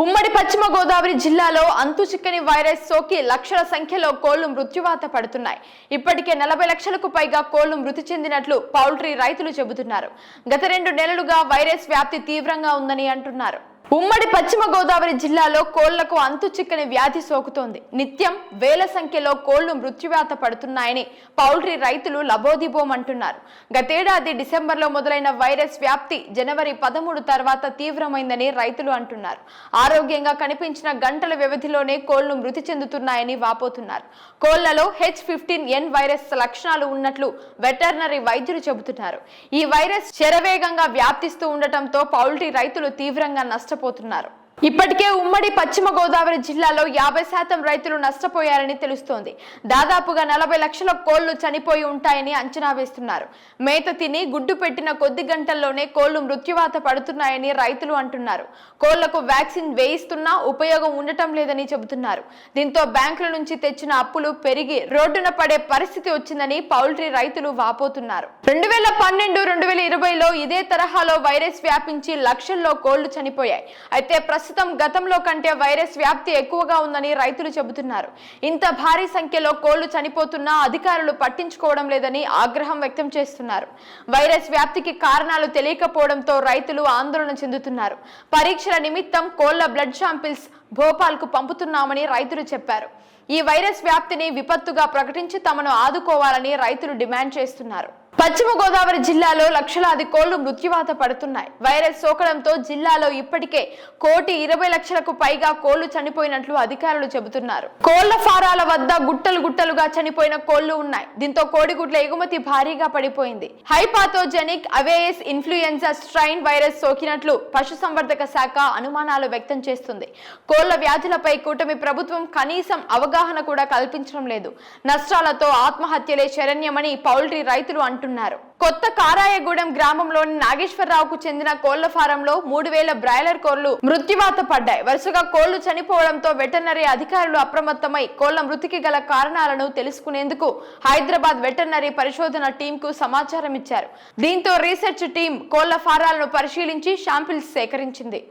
ఉమ్మడి పశ్చిమ గోదావరి జిల్లాలో అంతుచిక్కని వైరస్ సోకి లక్షల సంఖ్యలో కోళ్ళు మృత్యువాత పడుతున్నాయి. ఇప్పటికే నలభై లక్షలకు పైగా కోళ్ళు మృతి చెందినట్లు పౌల్ట్రీ రైతులు చెబుతున్నారు. గత రెండు నెలలుగా వైరస్ వ్యాప్తి తీవ్రంగా ఉందని అంటున్నారు. ఉమ్మడి పశ్చిమ గోదావరి జిల్లాలో కోళ్ళకు అంతు చిక్కని వ్యాధి సోకుతోంది. నిత్యం వేల సంఖ్యలో కోళ్ళు మృత్యువాత పడుతున్నాయని పౌల్ట్రీ రైతులు లబోదిబోమంటున్నారు. గతేడాది డిసెంబర్లో మొదలైన వైరస్ వ్యాప్తి జనవరి పదమూడు తర్వాత తీవ్రమైందని రైతులు అంటున్నారు. ఆరోగ్యంగా కనిపించిన గంటల వ్యవధిలోనే కోళ్ళు మృతి చెందుతున్నాయని వాపోతున్నారు. కోళ్ళలో హెచ్ ఫిఫ్టీన్ ఎన్ వైరస్ లక్షణాలు ఉన్నట్లు వెటర్నరీ వైద్యులు చెబుతున్నారు. ఈ వైరస్ శరవేగంగా వ్యాప్తిస్తూ ఉండటంతో పౌల్ట్రీ రైతులు తీవ్రంగా నష్టపోతున్నారు నష్టపోతున్నారు ఇప్పటికే ఉమ్మడి పశ్చిమ గోదావరి జిల్లాలో యాభై శాతం రైతులు నష్టపోయారని తెలుస్తోంది. దాదాపుగా నలభై లక్షల కోళ్ళు చనిపోయి ఉంటాయని అంచనా వేస్తున్నారు. మేత తిని గుడ్డు పెట్టిన కొద్ది గంటల్లోనే కోళ్ళు మృత్యువాత పడుతున్నాయని రైతులు అంటున్నారు. కోళ్ళకు వ్యాక్సిన్ వేయిస్తున్నా ఉపయోగం ఉండటం లేదని చెబుతున్నారు. దీంతో బ్యాంకుల నుంచి తెచ్చిన అప్పులు పెరిగి రోడ్డున పడే పరిస్థితి వచ్చిందని పౌల్ట్రీ రైతులు వాపోతున్నారు. రెండు వేల పన్నెండు రెండు వేల ఇరవైలో ఇదే తరహాలో వైరస్ వ్యాపించి లక్షల్లో కోళ్ళు చనిపోయాయి. అయితే ప్రస్తుతం గతంలో కంటే వైరస్ వ్యాప్తి ఎక్కువగా ఉందని రైతులు చెబుతున్నారు. ఇంత భారీ సంఖ్యలో కోళ్ళు చనిపోతున్నా అధికారులు పట్టించుకోవడం లేదని ఆగ్రహం వ్యక్తం చేస్తున్నారు. వైరస్ వ్యాప్తికి కారణాలు తెలియకపోవడంతో రైతులు ఆందోళన చెందుతున్నారు. పరీక్షల నిమిత్తం కోళ్ళ బ్లడ్ శాంపిల్స్ భోపాల్కు పంపుతున్నామని రైతులు చెప్పారు. ఈ వైరస్ వ్యాప్తిని విపత్తుగా ప్రకటించి తమను ఆదుకోవాలని రైతులు డిమాండ్ చేస్తున్నారు. పశ్చిమ గోదావరి జిల్లాలో లక్షలాది కోళ్ళు మృత్యువాత పడుతున్నాయి. వైరస్ సోకడంతో జిల్లాలో ఇప్పటికే కోటి ఇరవై లక్షలకు పైగా కోళ్ళు చనిపోయినట్లు అధికారులు చెబుతున్నారు. కోళ్ళ ఫారాల వద్ద గుట్టలు గుట్టలుగా చనిపోయిన కోళ్ళు ఉన్నాయి. దీంతో కోడిగుడ్ల ఎగుమతి భారీగా పడిపోయింది. High pathogenic avian influenza strain virus సోకినట్లు పశుసంవర్ధక శాఖ అనుమానాలు వ్యక్తం చేస్తుంది. కోళ్ళ వ్యాధులపై కూటమి ప్రభుత్వం కనీసం అవగాహన కూడా కల్పించడం లేదు. నష్టాలతో ఆత్మహత్యలే శరణ్యమని పౌల్ట్రీ రైతులు అంటున్నారు. కొత్త కారాయగూడెం గ్రామంలోని నాగేశ్వరరావుకు చెందిన కోళ్ళ ఫారంలో మూడు వేల బ్రాయిలర్ కోళ్ళు మృత్యువాత పడ్డాయి. వరుసగా కోళ్ళు చనిపోవడంతో వెటర్నరీ అధికారులు అప్రమత్తమై కోళ్ళ మృతికి గల కారణాలను తెలుసుకునేందుకు హైదరాబాద్ వెటర్నరీ పరిశోధన టీం కు సమాచారం ఇచ్చారు దీంతో రీసెర్చ్ టీం కోళ్ళ ఫారాలను పరిశీలించి శాంపిల్స్ సేకరించింది.